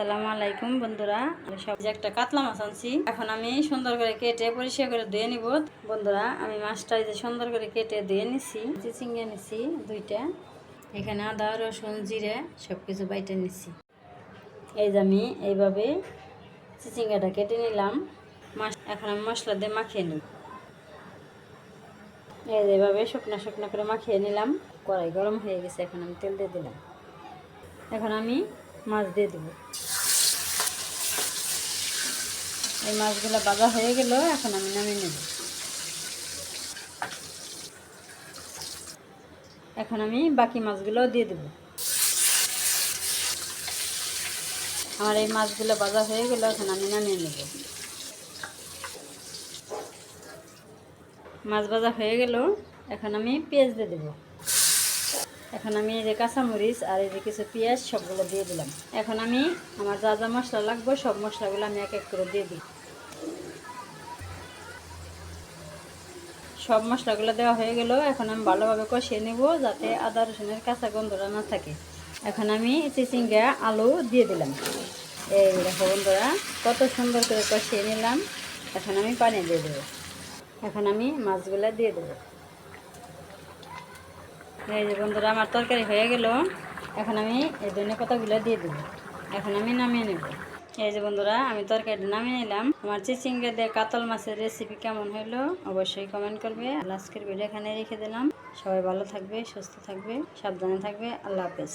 আসসালামু আলাইকুম বন্ধুরা। আমি সব যে একটা কাতলা মাছ আনছি। এখন আমি সুন্দর করে কেটে পরিষ্কার করে ধুয়ে নিব। বন্ধুরা, আমি মাছটা যে সুন্দর করে কেটে ধুয়ে নিছি। চিচিঙ্গে নিছি দুইটা। এখানে আদা, রসুন, জিরে সব কিছু বাইটে নিছি। এই যে আমি এইভাবে চিচিঙ্গাটা কেটে নিলাম। মাছ এখন আমি মশলা দিয়ে মাখিয়ে নিই এই যে এভাবে শুকনো শুকনো করে মাখিয়ে নিলাম। কড়াই গরম হয়ে গেছে, এখন আমি তেল দিয়ে দিলাম। এখন আমি মাছ দিয়ে দেব। এই মাছগুলো বাজা হয়ে গেল, এখন আমি নামিয়ে নেব। এখন আমি বাকি মাছগুলো দিয়ে দেব। আমার এই মাছগুলো বাজা হয়ে গেল, এখন আমি নামিয়ে নেব। মাছ ভাজা হয়ে গেল, এখন আমি পেঁয়াজ দিয়ে দেবো। এখন আমি এই যে কাঁচামরিচ আর এই যে কিছু পেঁয়াজ সবগুলো দিয়ে দিলাম। এখন আমি আমার যা যা মশলা লাগবে সব মশলাগুলো আমি এক এক করে দিয়ে দিই সব মশলাগুলো দেওয়া হয়ে গেল। এখন আমি ভালোভাবে কষিয়ে নেব যাতে আদা রসুনের কাঁচা গন্ধটা না থাকে। এখন আমি চিচিঙ্গা, আলু দিয়ে দিলাম। এই দেখো বন্ধুরা, কত সুন্দর করে কষিয়ে নিলাম। এখন আমি পানি দিয়ে দেবো। এখন আমি মাছগুলো দিয়ে দেবো। এই যে বন্ধুরা, আমার তরকারি হয়ে গেল। এখন আমি এই ধনে পাতাগুলো দিয়ে দেব। এখন আমি নামিয়ে নেব। এই যে বন্ধুরা, আমি তরকারিটা নামিয়ে নিলাম। আমার চিচিঙ্গে দিয়ে কাতল মাছের রেসিপি কেমন হলো অবশ্যই কমেন্ট করবে। আজকের ভিডিও এখানে রেখে দিলাম। সবাই ভালো থাকবে, সুস্থ থাকবে, সাবধানে থাকবে। আল্লাহ হাফেজ।